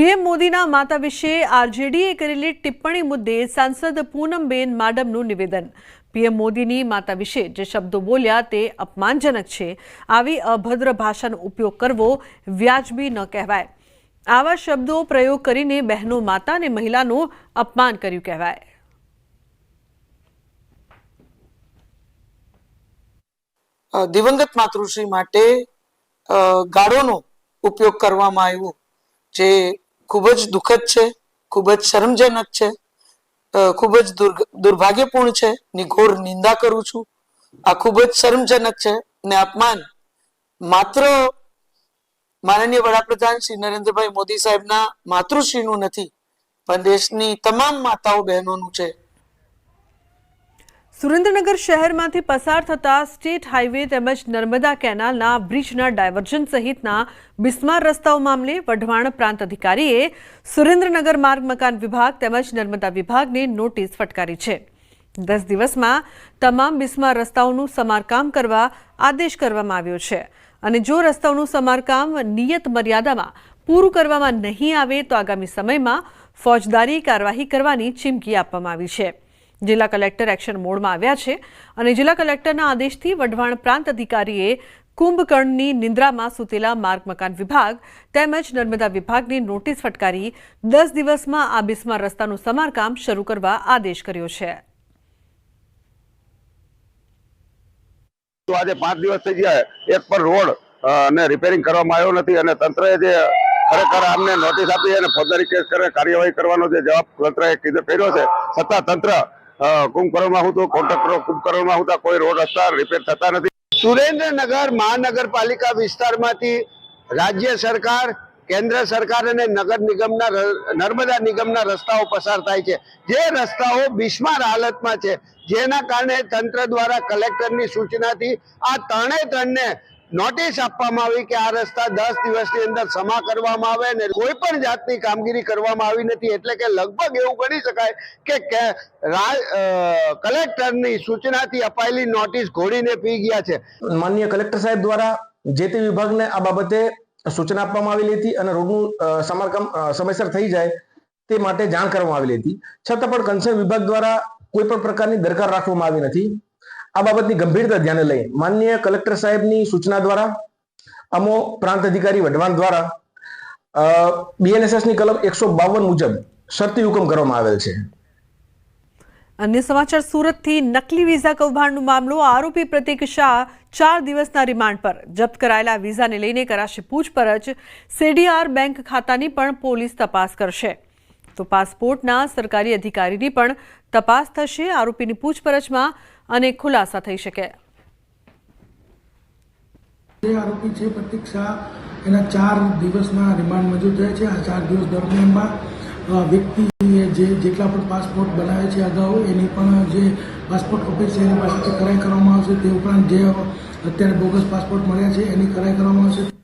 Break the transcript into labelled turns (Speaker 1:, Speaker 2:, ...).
Speaker 1: PM મોદીના માતા વિશે આરજેડીએ કરેલી ટિપ્પણી મુદ્દે સાંસદ પૂનમબેન માડમનું નિવેદન. પીએમ મોદીની માતા વિશે જે શબ્દો બોલ્યા તે અપમાનજનક છે. આવી અભદ્ર ભાષાનો ઉપયોગ કરવો વ્યાજબી ન કહેવાય. આવા શબ્દો પ્રયોગ કરીને બહેનો માતા અને મહિલાનું અપમાન કર્યું કહેવાય.
Speaker 2: દિવંગત માતૃશ્રી માટે ગાળોનો ઉપયોગ કરવામાં આવ્યો. જે ખૂબ જ દુઃખદ છે, ખૂબ જ શરમજનક છે ખૂબ જ દુર્ભાગ્યપૂર્ણ છે, ની ઘોર નિંદા કરું છું. આ ખૂબ જ શરમજનક છે ને અપમાન. માત્ર માનનીય વડાપ્રધાન શ્રી નરેન્દ્રભાઈ મોદી સાહેબના માતૃશ્રીનું નથી, પણ દેશની તમામ માતાઓ બહેનોનું છે.
Speaker 1: સુરેન્દ્રનગર શહેરમાંથી પસાર થતા સ્ટેટ હાઈવે તેમજ નર્મદા કેનાલના બ્રિજના ડાયવર્ઝન સહિતના બિસ્માર રસ્તાઓ મામલે વઢવાણ પ્રાંત અધિકારીએ સુરેન્દ્રનગર માર્ગ મકાન વિભાગ તેમજ નર્મદા વિભાગને નોટિસ ફટકારી છે. દસ દિવસમાં તમામ બિસ્માર રસ્તાઓનું સમારકામ કરવા આદેશ કરવામાં આવ્યો છે અને જો રસ્તાઓનું સમારકામ નિયત મર્યાદામાં પૂરું કરવામાં નહીં આવે તો આગામી સમયમાં ફોજદારી કાર્યવાહી કરવાની ચીમકી આપવામાં આવી છે. જિલ્લા કલેક્ટર એક્શન મોડમાં આવ્યા છે અને જિલ્લા કલેક્ટરના આદેશથી વઢવાણ પ્રાંત અધિકારીએ કુંભકર્ણની નિંદ્રામાં સૂતેલા માર્ગ મકાન વિભાગ તેમજ નર્મદા વિભાગની નોટિસ ફટકારી દસ દિવસમાં આ બિસ્માર રસ્તાનું સમારકામ શરૂ કરવા આદેશ કર્યો છે.
Speaker 3: આજે પાંચ દિવસ થઈ ગયા એક પણ રોડ ને રિપેરિંગ કરવામાં આવ્યો નથી અને તંત્રએ જે ખરેખર આમને નોટિસ આપી અને ફોજદારી કેસ કરે, કાર્યવાહી કરવાનો જે જવાબ તંત્રએ કીધો કર્યો છે. છતાં તંત્ર કુંભકર્ણમાં હું તો કોન્ટ્રાક્ટરો કુંભકર્ણમાં હું કોઈ રોડ રસ્તા રિપેર થતા નથી.
Speaker 4: સુરેન્દ્રનગર મહાનગરપાલિકા વિસ્તારમાંથી રાજ્ય સરકાર, કેન્દ્ર સરકાર અને નગર નિગમના નર્મદા નિગમના રસ્તાઓ પસાર થાય છે. જે રસ્તાઓ બિસ્માર હાલતમાં છે, જેના કારણે તંત્ર દ્વારા કલેક્ટરની સૂચનાથી આ ત્રણે ત્રણને નોટિસ આપવામાં આવી કે આ રસ્તા દસ દિવસની અંદર સમા કરવામાં આવે ને કોઈ પણ જાતની કામગીરી કરવામાં આવી નથી. એટલે કે લગભગ એવું ગણી શકાય કે કલેક્ટરની સૂચનાથી અપાયેલી નોટિસ ઘોડીને પી ગયા છે.
Speaker 5: માનનીય કલેક્ટર સાહેબ દ્વારા જે તે વિભાગને આ બાબતે સૂચના આપવામાં આવેલી હતી અને રોડનું સમારકામ સમયસર થઈ જાય તે માટે જાણ કરવામાં આવેલી હતી. છતાં પણ કન્સર્ન વિભાગ દ્વારા કોઈ પણ પ્રકારની દરકાર રાખવામાં આવી નથી. આ બાબતની ગંભીરતા ધ્યાને લઈ માનનીય કલેક્ટર સાહેબની સૂચના દ્વારા, અમો પ્રાંત અધિકારી વઢવાણ દ્વારા બીએનએસએસની કલમ એકસો બાવન મુજબ શરતી હુકમ કરવામાં આવેલ છે.
Speaker 1: અન્ય સમાચાર સુરતથી નકલી વિઝા કૌભાંડનો મામલો, આરોપી પ્રતિક શાહ ચાર દિવસના રિમાન્ડ પર જપ્ત કરાયેલા વિઝાને લઈને કરાશે પૂછપરછ. સીડીઆર બેંક ખાતાની પણ પોલીસ તપાસ કરશે. તો પાસપોર્ટના સરકારી અધિકારીની પણ તપાસ થશે. આરોપીની પૂછપરછમાં અનેક ખુલાસા થઈ શકે.
Speaker 6: જે આરોપી છે પ્રતિક્ષા, એના ચાર દિવસના રિમાન્ડ મંજૂર થયા છે. આ ચાર દિવસ દરમિયાનમાં વ્યક્તિએ જે જેટલા પણ પાસપોર્ટ બનાવે છે અગાઉ, એની પણ જે પાસપોર્ટ ઓફિસ છે એની પાસેથી કરાઈ કરવામાં આવશે. તે ઉપરાંત જે અત્યારે બોગસ પાસપોર્ટ મળ્યા છે, એની કરાઈ કરવામાં આવશે.